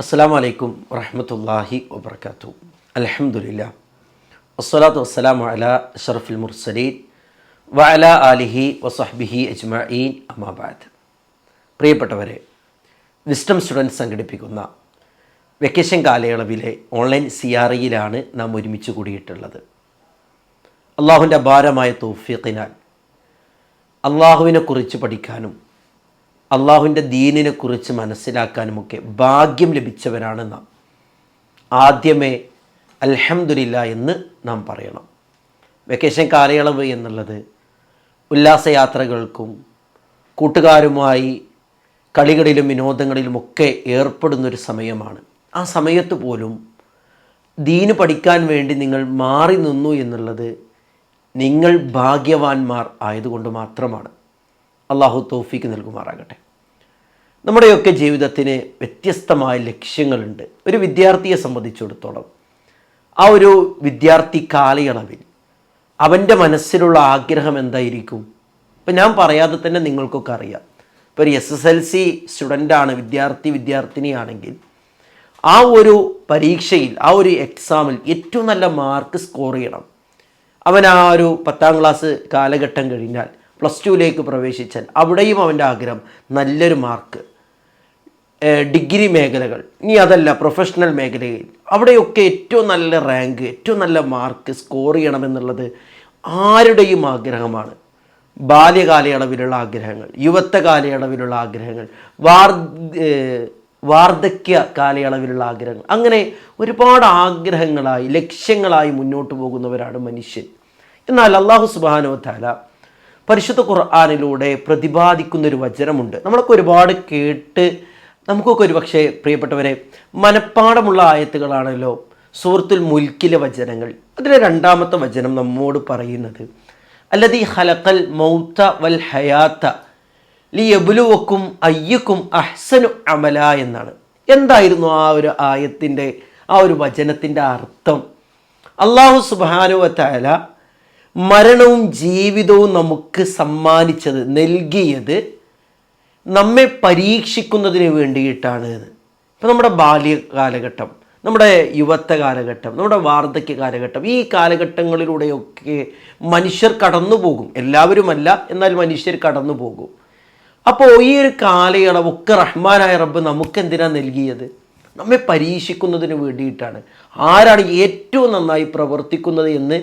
അസ്സാം വലൈക്കും വറഹമത്തല്ലാഹി വബർക്കാത്തു അലഹമുല്ല വസ്സലാത്തു വസ്സലാം അല ഷറഫുൽ മുർസലീൻ വഅല ആലിഹി വസഹ്ബിഹി അജ്മഈൻ. അമാബാദ് പ്രിയപ്പെട്ടവരെ വിസ്റ്റം സ്റ്റുഡൻസ് സംഘടിപ്പിക്കുന്ന വെക്കേഷൻ കാലയളവിലെ ഓൺലൈൻ സി ആർ ഇയിലാണ് നാം ഒരുമിച്ച് കൂടിയിട്ടുള്ളത്. അള്ളാഹുവിന്റെ അപാരമായ തൗഫീഖിനാൽ അള്ളാഹുവിനെക്കുറിച്ച് പഠിക്കാനും അള്ളാഹുവിന്റെ ദീനിനെ കുറിച്ച് മനസ്സിലാക്കാനുമൊക്കെ ഭാഗ്യം ലഭിച്ചവരാണ് നാം ആദ്യമേ അൽഹംദുലില്ല എന്ന് നാം പറയണം. വെക്കേഷൻ കാലയളവ് എന്നുള്ളത് ഉല്ലാസയാത്രകൾക്കും കൂട്ടുകാരുമായി കളികളിലും വിനോദങ്ങളിലുമൊക്കെ ഏർപ്പെടുന്നൊരു സമയമാണ്. ആ സമയത്ത് പോലും ദീന് പഠിക്കാൻ വേണ്ടി നിങ്ങൾ മാറി നിന്നു എന്നുള്ളത് നിങ്ങൾ ഭാഗ്യവാന്മാർ ആയതുകൊണ്ട് മാത്രമാണ്. അള്ളാഹു തോഫിക്ക് നൽകുമാറാകട്ടെ. നമ്മുടെയൊക്കെ ജീവിതത്തിന് വ്യത്യസ്തമായ ലക്ഷ്യങ്ങളുണ്ട്. ഒരു വിദ്യാർത്ഥിയെ സംബന്ധിച്ചിടത്തോളം ആ ഒരു വിദ്യാർത്ഥി കാലയളവിൽ അവന്റെ മനസ്സിലുള്ള ആഗ്രഹം എന്തായിരിക്കും? ഇപ്പം ഞാൻ പറയാതെ തന്നെ നിങ്ങൾക്കൊക്കെ അറിയാം. ഇപ്പോൾ ഒരു എസ് എസ് എൽ സി സ്റ്റുഡന്റാണ് വിദ്യാർത്ഥി വിദ്യാർത്ഥിനിയാണെങ്കിൽ ആ ഒരു പരീക്ഷയിൽ ആ ഒരു എക്സാമിൽ ഏറ്റവും നല്ല മാർക്ക് സ്കോർ ചെയ്യണം. അവൻ ആ ഒരു പത്താം ക്ലാസ് കാലഘട്ടം കഴിഞ്ഞാൽ പ്ലസ് ടുവിലേക്ക് പ്രവേശിച്ചാൽ അവിടെയും അവന്റെ ആഗ്രഹം നല്ലൊരു മാർക്ക്. ഡിഗ്രി മേഖലകൾ. ഇനി അതല്ല പ്രൊഫഷണൽ മേഖലയിൽ. അവിടെയൊക്കെ ഏറ്റവും നല്ല റാങ്ക് ഏറ്റവും നല്ല മാർക്ക് സ്കോർ ചെയ്യണമെന്നുള്ളത് ആരുടെയും ആഗ്രഹമാണ്. ബാല്യകാലയളവിലുള്ള ആഗ്രഹങ്ങൾ യുവത്വ കാലയളവിലുള്ള ആഗ്രഹങ്ങൾ വാർ വാർദ്ധക്യ കാലയളവിലുള്ള ആഗ്രഹങ്ങൾ. അങ്ങനെ ഒരുപാട് ആഗ്രഹങ്ങളായി ലക്ഷ്യങ്ങളായി മുന്നോട്ട് പോകുന്നവരാണ് മനുഷ്യൻ. എന്നാൽ അള്ളാഹു സുബാനോ താല പരിശുദ്ധ ഖുർആാനിലൂടെ പ്രതിപാദിക്കുന്ന ഒരു വചനമുണ്ട്. നമ്മളൊക്കെ ഒരുപാട് കേട്ട് നമുക്കൊക്കെ ഒരു പക്ഷേ പ്രിയപ്പെട്ടവരെ മനഃപ്പാടമുള്ള ആയത്തുകളാണല്ലോ സൂറത്തുൽ മുൽക്കിലെ വചനങ്ങൾ. അതിലെ രണ്ടാമത്തെ വചനം നമ്മോട് പറയുന്നത് അല്ലതി ഹലക്കൽ മൗത്ത വൽ ഹയാത്ത ലി എബുലുവക്കും അയ്യക്കും അഹ്സനു അമല എന്നാണ്. എന്തായിരുന്നു ആ ഒരു ആയത്തിന്റെ ആ ഒരു വചനത്തിന്റെ അർത്ഥം? അള്ളാഹു സുബാനുവത്തായ മരണവും ജീവിതവും നമുക്ക് സമ്മാനിച്ചത് നൽകിയത് നമ്മെ പരീക്ഷിക്കുന്നതിന് വേണ്ടിയിട്ടാണ് ഇപ്പം നമ്മുടെ ബാല്യ കാലഘട്ടം നമ്മുടെ യുവത്വ കാലഘട്ടം നമ്മുടെ വാർദ്ധക്യ കാലഘട്ടം ഈ കാലഘട്ടങ്ങളിലൂടെയൊക്കെ മനുഷ്യർ കടന്നു പോകും എല്ലാവരുമല്ല എന്നാൽ മനുഷ്യർ കടന്നു പോകും അപ്പോൾ ഈ ഒരു കാലയളവൊക്കെ റഹ്മാനായ റബ്ബ് നമുക്ക് എന്തിനാണ് നൽകിയത്? നമ്മെ പരീക്ഷിക്കുന്നതിന് വേണ്ടിയിട്ടാണ്. ആരാണ് ഏറ്റവും നന്നായി പ്രവർത്തിക്കുന്നത് എന്ന്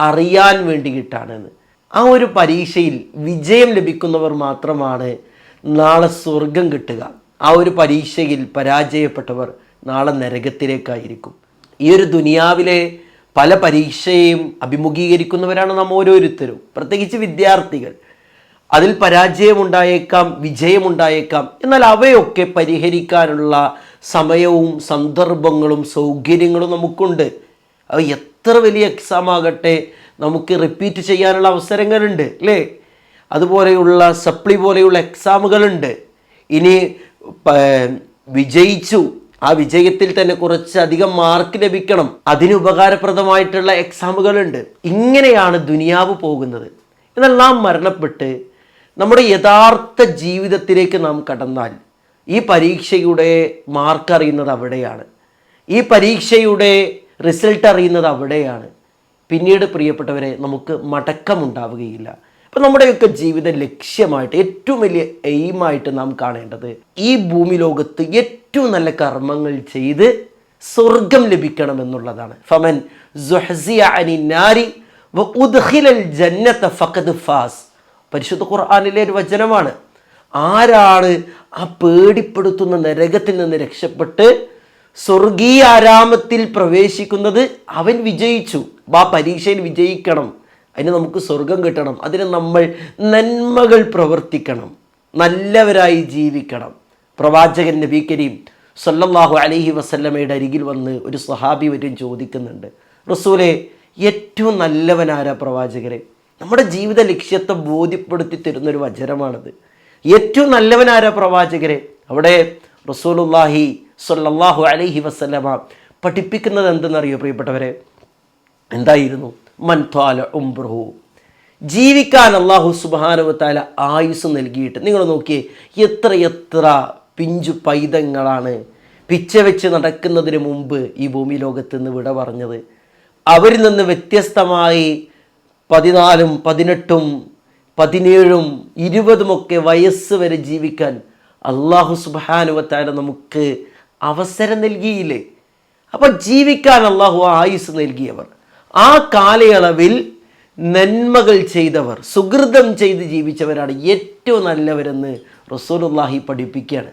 അറിയാൻ വേണ്ടിയിട്ടാണെന്ന് ആ ഒരു പരീക്ഷയിൽ വിജയം ലഭിക്കുന്നവർ മാത്രമാണ് നാളെ സ്വർഗം കിട്ടുക. ആ ഒരു പരീക്ഷയിൽ പരാജയപ്പെട്ടവർ നാളെ നരകത്തിലേക്കായിരിക്കും. ഈ ഒരു ദുനിയാവിലെ പല പരീക്ഷയും അഭിമുഖീകരിക്കുന്നവരാണ് നാം ഓരോരുത്തരും. പ്രത്യേകിച്ച് വിദ്യാർത്ഥികൾ. അതിൽ പരാജയമുണ്ടായേക്കാം വിജയമുണ്ടായേക്കാം. എന്നാൽ അവയൊക്കെ പരിഹരിക്കാനുള്ള സമയവും സന്ദർഭങ്ങളും സൗകര്യങ്ങളും നമുക്കുണ്ട്. അത് എത്ര വലിയ എക്സാം ആകട്ടെ നമുക്ക് റിപ്പീറ്റ് ചെയ്യാനുള്ള അവസരങ്ങളുണ്ട് അല്ലേ? അതുപോലെയുള്ള സപ്ലി പോലെയുള്ള എക്സാമുകളുണ്ട് ഇനി വിജയിച്ചു. ആ വിജയത്തിൽ തന്നെ കുറച്ച് അധികം മാർക്ക് ലഭിക്കണം. അതിന് ഉപകാരപ്രദമായിട്ടുള്ള എക്സാമുകളുണ്ട് ഇങ്ങനെയാണ് ദുനിയാവ് പോകുന്നത്. എന്നാൽ മരണപ്പെട്ട് നമ്മുടെ യഥാർത്ഥ ജീവിതത്തിലേക്ക് നാം കടന്നാൽ ഈ പരീക്ഷയുടെ മാർക്ക് അറിയുന്നത് അവിടെയാണ്. ഈ പരീക്ഷയുടെ റിസൾട്ട് അറിയുന്നത് അവിടെയാണ്. പിന്നീട് പ്രിയപ്പെട്ടവരെ നമുക്ക് മടക്കമുണ്ടാവുകയില്ല. അപ്പം നമ്മുടെയൊക്കെ ജീവിത ലക്ഷ്യമായിട്ട് ഏറ്റവും വലിയ എയിമായിട്ട് നാം കാണേണ്ടത് ഈ ഭൂമി ലോകത്ത് ഏറ്റവും നല്ല കർമ്മങ്ങൾ ചെയ്ത് സ്വർഗം ലഭിക്കണം എന്നുള്ളതാണ് ഫമൻ നാരി ഫാസ്. പരിശുദ്ധ ഖുർആാനിലെ ഒരു വചനമാണ്. ആരാണ് ആ പേടിപ്പെടുത്തുന്ന നരകത്തിൽ നിന്ന് രക്ഷപ്പെട്ട് സ്വർഗീയ ആരാമത്തിൽ പ്രവേശിക്കുന്നത് അവൻ വിജയിച്ചു. ആ പരീക്ഷയിൽ വിജയിക്കണം. അതിന് നമുക്ക് സ്വർഗം കിട്ടണം. അതിന് നമ്മൾ നന്മകൾ പ്രവർത്തിക്കണം. നല്ലവരായി ജീവിക്കണം. പ്രവാചകൻ നബി കരീം സല്ലല്ലാഹു അലൈഹി വസല്ലമയുടെ അരികിൽ വന്ന് ഒരു സഹാബി വരും ചോദിക്കുന്നുണ്ട്. റസൂലെ ഏറ്റവും നല്ലവനാരാ പ്രവാചകരെ? നമ്മുടെ ജീവിത ലക്ഷ്യത്തെ ബോധ്യപ്പെടുത്തി തരുന്നൊരു വചനമാണത്. ഏറ്റവും നല്ലവനാരാ പ്രവാചകരെ? അവിടെ റസൂലുല്ലാഹി സല്ലല്ലാഹു അലൈഹി വസ്ലമ പഠിപ്പിക്കുന്നത് എന്തെന്നറിയോ പ്രിയപ്പെട്ടവരെ? എന്തായിരുന്നു? മൻത്വാല ഉംബ്രഹു. ജീവിക്കാൻ അള്ളാഹു സുബാനുവത്താല ആയുസ് നൽകിയിട്ട് നിങ്ങൾ നോക്കിയേ എത്ര എത്ര പിഞ്ചു പൈതങ്ങളാണ് പിച്ച വെച്ച് നടക്കുന്നതിന് മുമ്പ് ഈ ഭൂമി ലോകത്ത് നിന്ന് വിട പറഞ്ഞത്. അവരിൽ നിന്ന് വ്യത്യസ്തമായി പതിനാലും പതിനെട്ടും പതിനേഴും ഇരുപതുമൊക്കെ വയസ്സ് വരെ ജീവിക്കാൻ അള്ളാഹു സുബാനുവത്താല നമുക്ക് അവസരം നൽകിയില്ലേ? അപ്പം ജീവിക്കാൻ അള്ളാഹു ആയുസ് നൽകിയവർ. ആ കാലയളവിൽ നന്മകൾ ചെയ്തവർ സുഹൃതം ചെയ്ത് ജീവിച്ചവരാണ് ഏറ്റവും നല്ലവരെന്ന് റസൂലുള്ളാഹി പഠിപ്പിക്കുകയാണ്.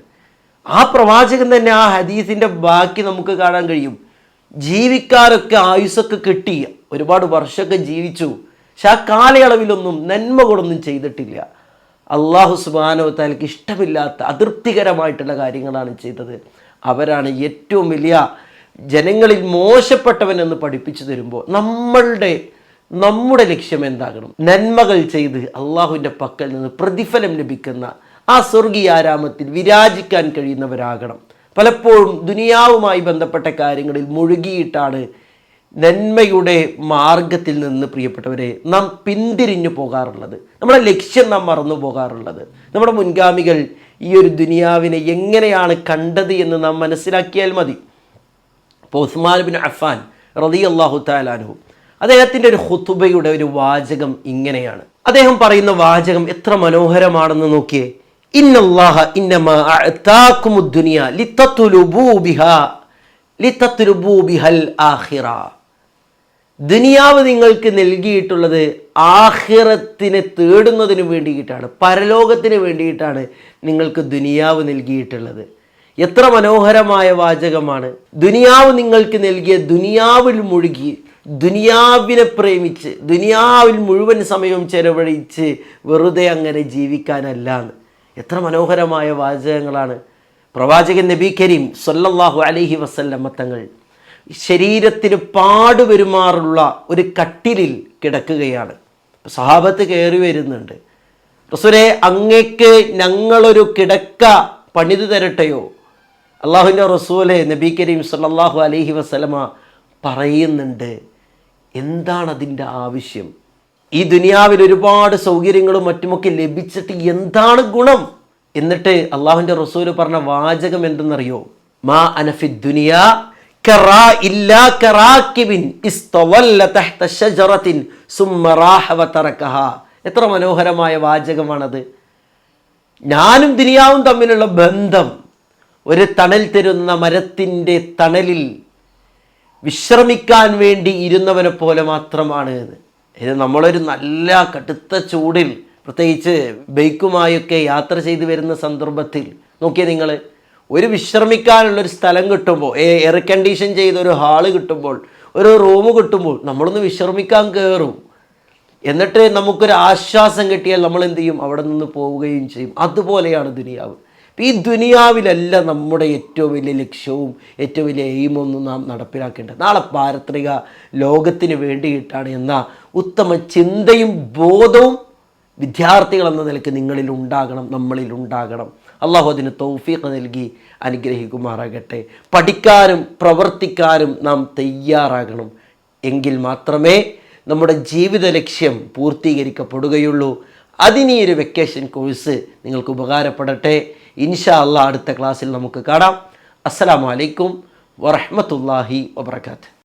ആ പ്രവാചകൻ തന്നെ ആ ഹദീസിന്റെ ബാക്കി നമുക്ക് കാണാൻ കഴിയും. ജീവിക്കാരൊക്കെ ആയുസ്സൊക്കെ കിട്ടി ഒരുപാട് വർഷമൊക്കെ ജീവിച്ചു പക്ഷെ ആ കാലയളവിലൊന്നും നന്മകളൊന്നും ചെയ്തിട്ടില്ല. അള്ളാഹു സുബാനോ താലക്ക് ഇഷ്ടമില്ലാത്ത അതൃപ്തികരമായിട്ടുള്ള കാര്യങ്ങളാണ് ചെയ്തത്. അവരാണ് ഏറ്റവും വലിയ ജനങ്ങളിൽ മോശപ്പെട്ടവൻ എന്ന് പഠിപ്പിച്ചു തരുമ്പോൾ നമ്മളുടെ നമ്മുടെ ലക്ഷ്യം എന്താകണം? നന്മകൾ ചെയ്ത് അള്ളാഹുവിന്റെ പക്കൽ നിന്ന് പ്രതിഫലം ലഭിക്കുന്ന ആ സ്വർഗീയാരാമത്തിൽ വിരാജിക്കാൻ കഴിയുന്നവരാകണം. പലപ്പോഴും ദുനിയാവുമായി ബന്ധപ്പെട്ട കാര്യങ്ങളിൽ മുഴുകിയിട്ടാണ് നന്മയുടെ മാർഗത്തിൽ നിന്ന് പ്രിയപ്പെട്ടവരെ നാം പിന്തിരിഞ്ഞു പോകാറുള്ളത്. നമ്മുടെ ലക്ഷ്യം നാം മറന്നു പോകാറുള്ളത്. നമ്മുടെ മുൻഗാമികൾ ഈ ഒരു ദുനിയാവിനെ എങ്ങനെയാണ് കണ്ടത് എന്ന് നാം മനസ്സിലാക്കിയാൽ മതി. ഇപ്പോൾ ഉസ്മാൻ ബിൻ അഫാൻ റതി അള്ളാഹു താലാനു അദ്ദേഹത്തിന്റെ ഒരു ഹുത്തുബയുടെ ഒരു വാചകം ഇങ്ങനെയാണ്. അദ്ദേഹം പറയുന്ന വാചകം എത്ര മനോഹരമാണെന്ന് നോക്കിയേ. ഇന്നല്ലാഹ ഇന്നമാ ആഖിറ. ദുനിയാവ് നിങ്ങൾക്ക് നൽകിയിട്ടുള്ളത് ആഹിറത്തിനെ തേടുന്നതിന് വേണ്ടിയിട്ടാണ് പരലോകത്തിന് വേണ്ടിയിട്ടാണ് നിങ്ങൾക്ക് ദുനിയാവ് നൽകിയിട്ടുള്ളത്. എത്ര മനോഹരമായ വാചകമാണ്. ദുനിയാവ് നിങ്ങൾക്ക് നൽകിയ ദുനിയാവിൽ മുഴുകി ദുനിയാവിനെ പ്രേമിച്ച് ദുനിയാവിൽ മുഴുവൻ സമയവും ചെലവഴിച്ച് വെറുതെ അങ്ങനെ ജീവിക്കാനല്ല എത്ര മനോഹരമായ വാചകങ്ങളാണ്. പ്രവാചകൻ നബി കരീം സൊല്ലാഹു അലഹി വസല്ലമ്മ തങ്ങൾ ശരീരത്തിന് പാടുപെരുമാറുള്ള ഒരു കട്ടിലിൽ കിടക്കുകയാണ്. സഹാബത്ത് കയറി വരുന്നുണ്ട്. റസൂലെ അങ്ങേക്ക് ഞങ്ങളൊരു കിടക്ക പണിതു തരട്ടെയോ? അള്ളാഹുവിന്റെ റസൂലെ നബി കരീം സല്ലാഹു അലഹി വസ്ലമ പറയുന്നുണ്ട് എന്താണ് അതിന്റെ ആവശ്യം? ഈ ദുനിയാവിൽ ഒരുപാട് സൗകര്യങ്ങളും മറ്റുമൊക്കെ ലഭിച്ചിട്ട് എന്താണ് ഗുണം? എന്നിട്ട് അള്ളാഹുവിന്റെ റസൂൽ പറഞ്ഞ വാചകം എന്തെന്നറിയോ? മാ അനഫി ദുനിയ എത്ര മനോഹരമായ വാചകമാണത്. ഞാനും ദുനിയാവും തമ്മിലുള്ള ബന്ധം ഒരു തണൽ തരുന്ന മരത്തിന്റെ തണലിൽ വിശ്രമിക്കാൻ വേണ്ടി ഇരുന്നവനെ പോലെ മാത്രമാണ് ഇത്. നമ്മളൊരു നല്ല കടുത്ത ചൂടിൽ പ്രത്യേകിച്ച് ബൈക്കുമായൊക്കെ യാത്ര ചെയ്തു വരുന്ന സന്ദർഭത്തിൽ നോക്കിയേ നിങ്ങൾ ഒരു വിശ്രമിക്കാനുള്ളൊരു സ്ഥലം കിട്ടുമ്പോൾ എയർ കണ്ടീഷൻ ചെയ്ത ഒരു ഹാൾ കിട്ടുമ്പോൾ ഒരു റൂം കിട്ടുമ്പോൾ നമ്മളൊന്ന് വിശ്രമിക്കാൻ കയറും എന്നിട്ട് നമുക്കൊരു ആശ്വാസം കിട്ടിയാൽ നമ്മൾ എന്ത് ചെയ്യും? അവിടെ നിന്ന് പോവുകയും ചെയ്യും. അതുപോലെയാണ് ദുനിയാവ്. ഈ ദുനിയാവിലല്ല നമ്മുടെ ഏറ്റവും വലിയ ലക്ഷ്യവും ഏറ്റവും വലിയ എയിമൊന്നും നാം നടപ്പിലാക്കേണ്ടത്. നാളെ പാരത്രിക ലോകത്തിന് വേണ്ടിയിട്ടാണ് എന്ന ഉത്തമ ചിന്തയും ബോധവും വിദ്യാർത്ഥികൾ എന്ന നിലയ്ക്ക് നിങ്ങളിൽ ഉണ്ടാകണം നമ്മളിൽ ഉണ്ടാകണം. അള്ളാഹു അതിന് തൗഫീഖ് നൽകി അനുഗ്രഹിക്കുമാറാകട്ടെ. പഠിക്കാനും പ്രവർത്തിക്കാനും നാം തയ്യാറാകണം. എങ്കിൽ മാത്രമേ നമ്മുടെ ജീവിത ലക്ഷ്യം പൂർത്തീകരിക്കപ്പെടുകയുള്ളൂ. അതിനീ ഒരു വെക്കേഷൻ കോഴ്സ് നിങ്ങൾക്ക് ഉപകാരപ്പെടട്ടെ. ഇൻഷാ അള്ളാഹ് അടുത്ത ക്ലാസ്സിൽ നമുക്ക് കാണാം. അസ്സലാമു അലൈക്കും വറഹ്മത്തുള്ളാഹി വബർക്കാത്ത്